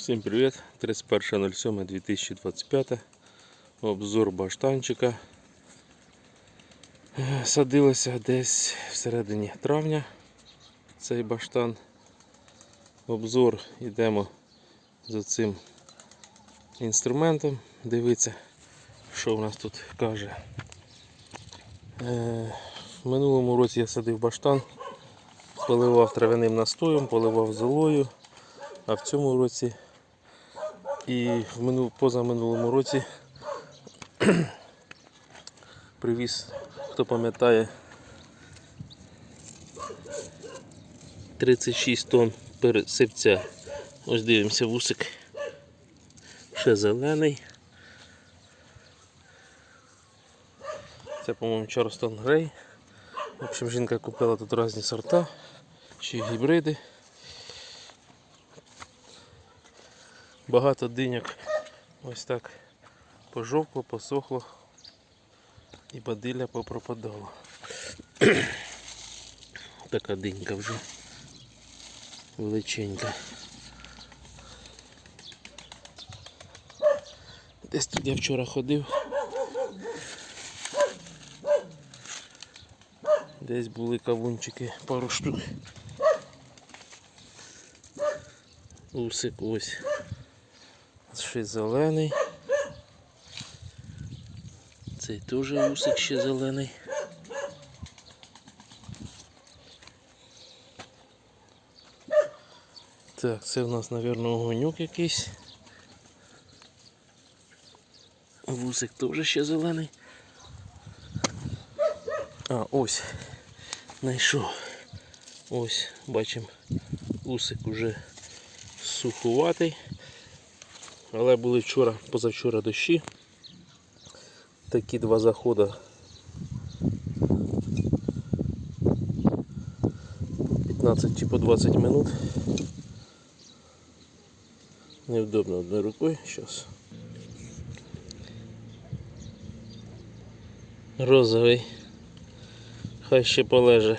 Всім привіт! 31.07.2025. Обзор баштанчика. Садилося десь всередині травня цей баштан. Обзор йдемо за цим інструментом. Дивіться, що в нас тут каже. Е, В минулому році я садив баштан, поливав травяним настоєм, поливав золою. А в цьому році і в минул, позаминулому році привіз, хто пам'ятає, 36 тонн пересипця. Ось дивимося вусик. Ще зелений. Це, по-моєму, Чарлстон Грей. В общем, жінка купила тут різні сорта чи гібриди. Багато диняк ось так пожовкло, посохло і бадилля попропадало. така динька вже величенька. Десь тут я вчора ходив. Десь були кавунчики, пару штук. Усик ось. Ще зелений. Цей теж усик ще зелений. Так, це в нас, мабуть, огоньок якийсь. Вусик теж ще зелений. А, ось. Знайшов. Ось, бачимо, усик уже сухуватий. Але були вчора, позавчора дощі. Такі два заходи. По 15 чи по 20 минут. Невдобно одною рукою. Зараз. Розовий. Хай ще полеже.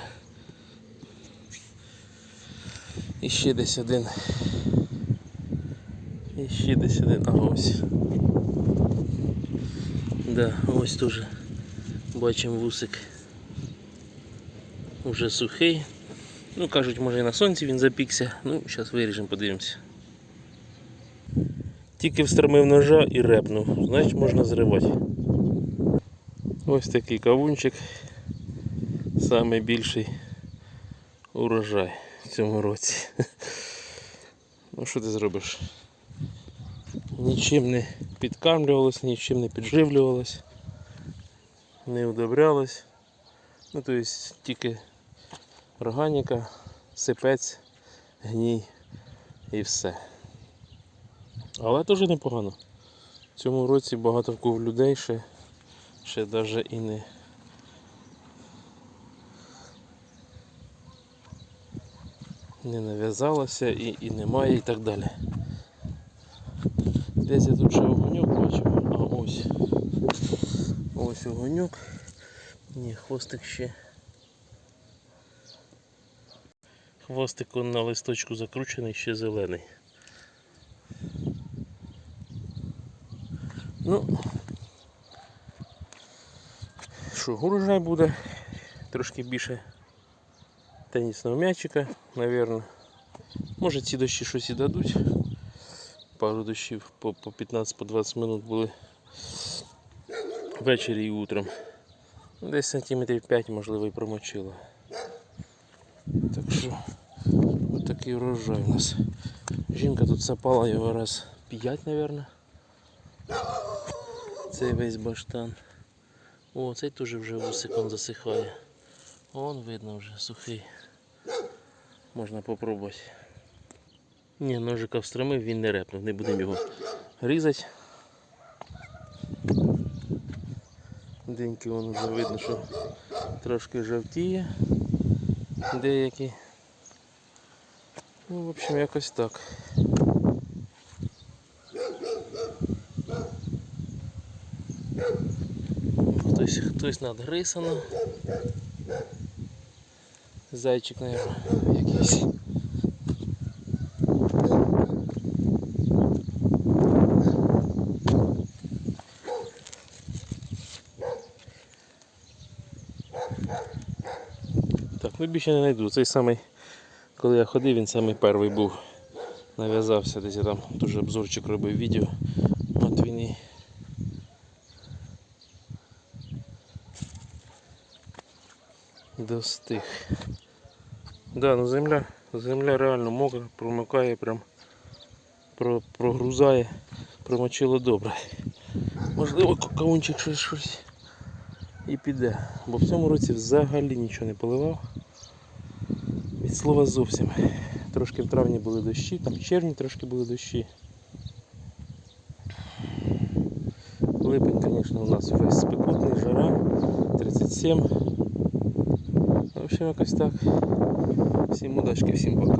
І ще десь один. І ще десь один. Да, ось теж бачимо вусик. Уже сухий. Ну, кажуть, може і на сонці він запікся. Ну, зараз виріжемо, подивимося. Тільки встромив ножа і репнув, значить можна зривати. Ось такий кавунчик. Самий більший урожай в цьому році. Ну що ти зробиш? Нічим не підкармлювалось, нічим не підживлювалось, не удобрялось. Ну, тобто тільки органіка, сипець, гній і все. Але теж непогано. В цьому році багато в кого людей ще, ще навіть і не не нав'язалося і, і немає і так далі. Десь я тут ще огоньок бачив, а ось. Ось огоньок. Ні, хвостик ще. Хвостик он на листочку закручений, ще зелений. Ну, що, урожай буде трошки більше тенісного м'ячика, мабуть. Може ці дощі щось і дадуть. Пару дощів по, по 15-20 минут були ввечері і утром. Десь сантиметрів 5 можливо і промочило. Так що ось такий урожай у нас. Жінка тут сапала його раз 5, мабуть. Цей весь баштан. О, цей теж вже вусиком засихає. Вон видно вже сухий. Можна попробувати. Ні, ножика встромив, він не репнув, не будемо його різати. Деньки вон вже видно, що трошки жовтіє деякі. Ну, в общем, якось так. Хтось, хтось надгрисано. Зайчик, наверное, якийсь. Ну більше не знайду. Цей самий, коли я ходив, він самий перший був. Нав'язався, десь я там дуже обзорчик робив відео. От він і. Достиг. Да, ну земля, земля реально мокра, промикає прям, про, прогрузає, промочило добре. Можливо, кавунчик щось щось і піде. Бо в цьому році взагалі нічого не поливав. Від слова зовсім. Трошки в травні були дощі, там в червні трошки були дощі. Липень, звісно, у нас весь спекотний, жара, 37. В общем, якось так. Всім удачки, всім пока.